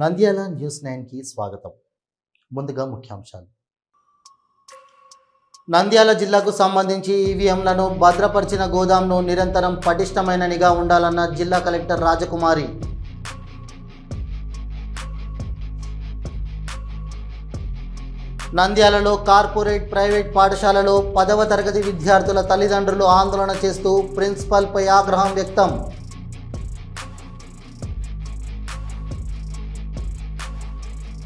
Nandyal news నైన్కి స్వాగతం. ముందుగా ముఖ్యాంశాలు. నంద్యాల జిల్లాకు సంబంధించి ఈవీఎంలను భద్రపరిచిన గోదాంను నిరంతరం పటిష్టమైన నిఘా ఉండాలన్న జిల్లా కలెక్టర్ రాజకుమారి. నంద్యాలలో కార్పొరేట్ ప్రైవేట్ పాఠశాలలో పదవ తరగతి విద్యార్థుల తల్లిదండ్రులు ఆందోళన చేస్తూ ప్రిన్సిపల్పై ఆగ్రహం వ్యక్తం.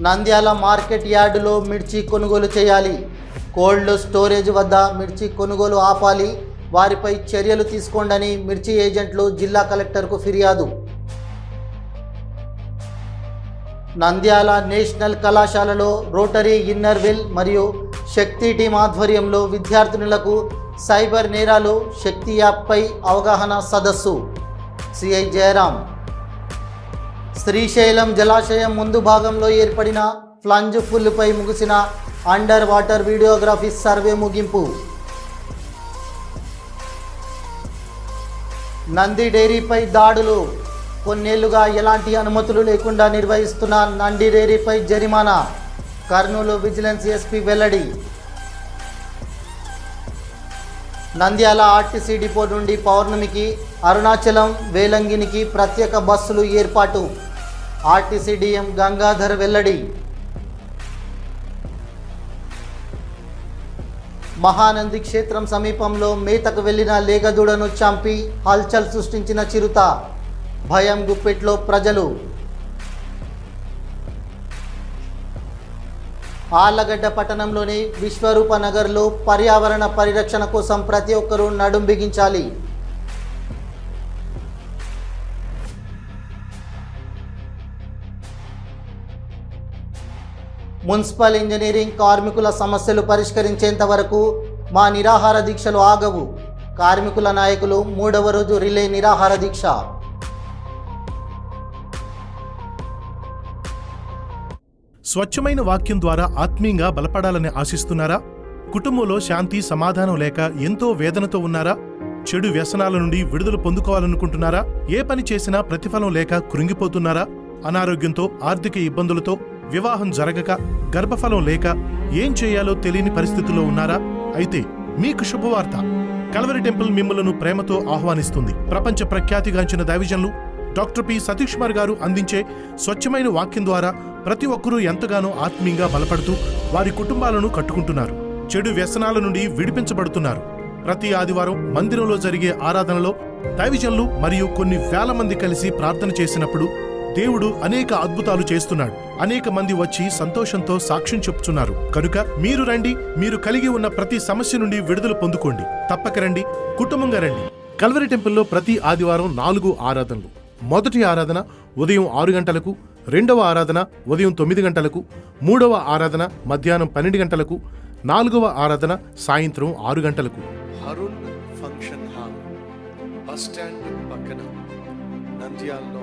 నంద్యాల మార్కెట్ యార్డులో మిర్చి కొనుగోలు చేయాలి. కోల్డ్ స్టోరేజ్ వద్ద మిర్చి కొనుగోలు ఆపాలి. వారిపై చర్యలు తీసుకోండని మిర్చి ఏజెంట్లు జిల్లా కలెక్టర్కు ఫిర్యాదు. నంద్యాల నేషనల్ కళాశాలలో రోటరీ ఇన్నర్ విల్ మరియు శక్తి టీం ఆధ్వర్యంలో విద్యార్థినులకు సైబర్ నేరాలు శక్తి యాప్పై అవగాహన సదస్సు. సిఐ జయరాం. శ్రీశైలం జలాశయం ముందు భాగంలో ఏర్పడిన ఫ్లంజ్ ఫుల్పై ముగిసిన అండర్ వాటర్ వీడియోగ్రఫీ సర్వే ముగింపు. నంది డైరీపై దాడులు. కొన్నేళ్ళుగా ఎలాంటి అనుమతులు లేకుండా నిర్వహిస్తున్న నంది డైరీపై జరిమానా. కర్నూలు విజిలెన్స్ ఎస్పీ వెల్లడి. నంద్యాల ఆర్టీసీ డిపో నుండి పౌర్ణమికి అరుణాచలం వేలంగినికి ప్రత్యేక బస్సులు ఏర్పాటు. ఆర్టీసీ డిఎం గంగాధర్ వెల్లడి. మహానంది క్షేత్రం సమీపంలో మేతకు వెళ్ళిన లేగదూడను చంపి హల్చల్ సృష్టించిన చిరుత. భయం గుప్పెట్లో ప్రజలు. ఆళ్ళగడ్డ పట్టణంలోని విశ్వరూప నగర్లో పర్యావరణ పరిరక్షణ కోసం ప్రతి ఒక్కరూ నడుం బిగించాలి. మున్సిపల్ ఇంజనీరింగ్ కార్మికుల సమస్యలు పరిష్కరించేంత వరకు మా నిరాహార దీక్షలు ఆగవు. కార్మికుల నాయకులు మూడవ రోజు రిలే నిరాహార దీక్ష. స్వచ్ఛమైన వాక్యం ద్వారా ఆత్మీయంగా బలపడాలని ఆశిస్తున్నారా? కుటుంబంలో శాంతి సమాధానం లేక ఎంతో వేదనతో ఉన్నారా? చెడు వ్యసనాల నుండి విడుదల పొందుకోవాలనుకుంటున్నారా? ఏ పని చేసినా ప్రతిఫలం లేక కృంగిపోతున్నారా? అనారోగ్యంతో ఆర్థిక ఇబ్బందులతో వివాహం జరగక గర్భఫలం లేక ఏం చేయాలో తెలియని పరిస్థితుల్లో ఉన్నారా? అయితే మీకు శుభవార్త. కలవరి టెంపుల్ మిమ్మలను ప్రేమతో ఆహ్వానిస్తుంది. ప్రపంచ ప్రఖ్యాతిగాంచిన దైవిజన్లు డాక్టర్ పి. సతీష్ కుమార్ గారు అందించే స్వచ్ఛమైన వాక్యం ద్వారా ప్రతి ఒక్కరూ ఎంతగానో ఆత్మీయంగా బలపడుతూ వారి కుటుంబాలను కట్టుకుంటున్నారు. చెడు వ్యసనాల నుండి విడిపించబడుతున్నారు. ప్రతి ఆదివారం మందిరంలో జరిగే ఆరాధనలో దైవిజన్లు మరియు కొన్ని వేల మంది కలిసి ప్రార్థన చేసినప్పుడు దేవుడు అనేక అద్భుతాలు చేస్తున్నాడు. అనేక మంది వచ్చి సంతోషంతో సాక్ష్యం చెప్తున్నారు కనుక మీరు రండి మీరు కలిగి ఉన్న ప్రతి సమస్య నుండి విడుదల పొందుకోండి. తప్పక రండి కుటుంబంగా రండి. కల్వరి టెంపుల్లో ప్రతి ఆదివారం నాలుగు ఆరాధనలు. మొదటి ఆరాధన ఉదయం ఆరు గంటలకు రెండవ ఆరాధన ఉదయం తొమ్మిది గంటలకు మూడవ ఆరాధన మధ్యాహ్నం పన్నెండు గంటలకు నాలుగవ ఆరాధన సాయంత్రం ఆరు గంటలకు. ఫంక్షన్ హాల్ బస్ స్టాండ్ పక్కన నంద్యాలలో